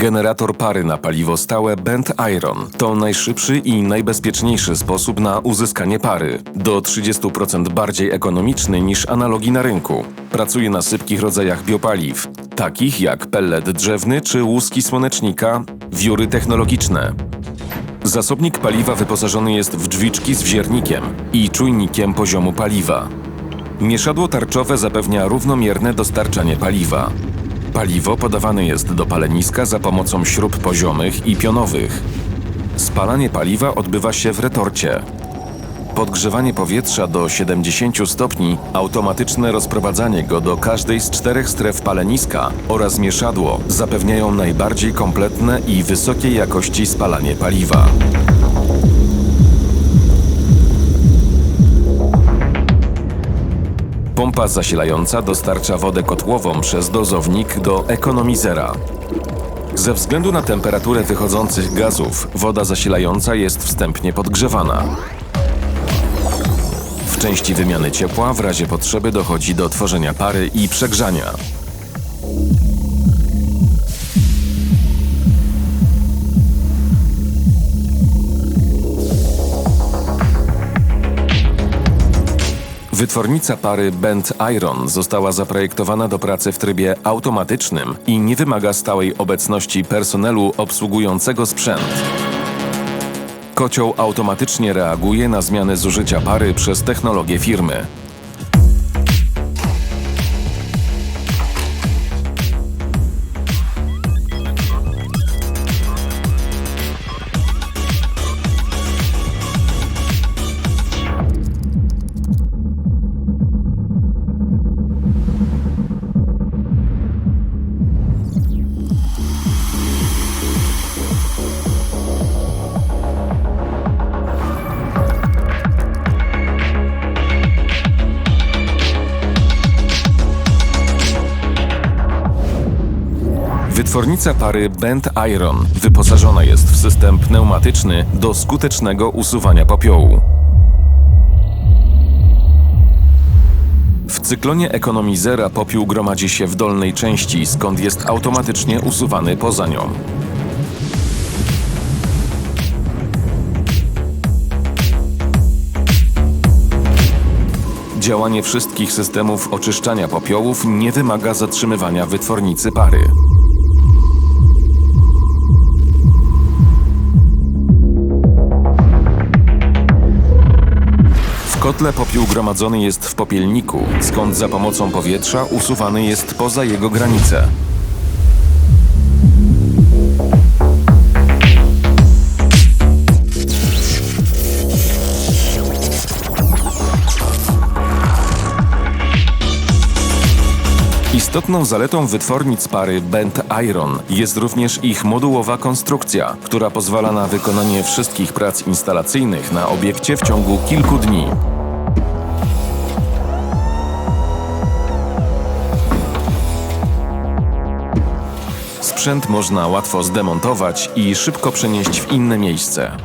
Generator pary na paliwo stałe Bent Iron to najszybszy i najbezpieczniejszy sposób na uzyskanie pary. Do 30% bardziej ekonomiczny niż analogi na rynku. Pracuje na sypkich rodzajach biopaliw, takich jak pellet drzewny czy łuski słonecznika, wióry technologiczne. Zasobnik paliwa wyposażony jest w drzwiczki z wziernikiem i czujnikiem poziomu paliwa. Mieszadło tarczowe zapewnia równomierne dostarczanie paliwa. Paliwo podawane jest do paleniska za pomocą śrub poziomych i pionowych. Spalanie paliwa odbywa się w retorcie. Podgrzewanie powietrza do 70 stopni, automatyczne rozprowadzanie go do każdej z czterech stref paleniska oraz mieszadło zapewniają najbardziej kompletne i wysokiej jakości spalanie paliwa. Pompa zasilająca dostarcza wodę kotłową przez dozownik do ekonomizera. Ze względu na temperaturę wychodzących gazów, woda zasilająca jest wstępnie podgrzewana. W części wymiany ciepła w razie potrzeby dochodzi do tworzenia pary i przegrzania. Wytwornica pary Bent Iron została zaprojektowana do pracy w trybie automatycznym i nie wymaga stałej obecności personelu obsługującego sprzęt. Kocioł automatycznie reaguje na zmiany zużycia pary przez technologię firmy. Wytwornica pary Bent Iron wyposażona jest w system pneumatyczny do skutecznego usuwania popiołu. W cyklonie ekonomizera popiół gromadzi się w dolnej części, skąd jest automatycznie usuwany poza nią. Działanie wszystkich systemów oczyszczania popiołów nie wymaga zatrzymywania wytwornicy pary. Kotle popiół gromadzony jest w popielniku, skąd za pomocą powietrza usuwany jest poza jego granice. Istotną zaletą wytwornic pary Bent Iron jest również ich modułowa konstrukcja, która pozwala na wykonanie wszystkich prac instalacyjnych na obiekcie w ciągu kilku dni. Sprzęt można łatwo zdemontować i szybko przenieść w inne miejsce.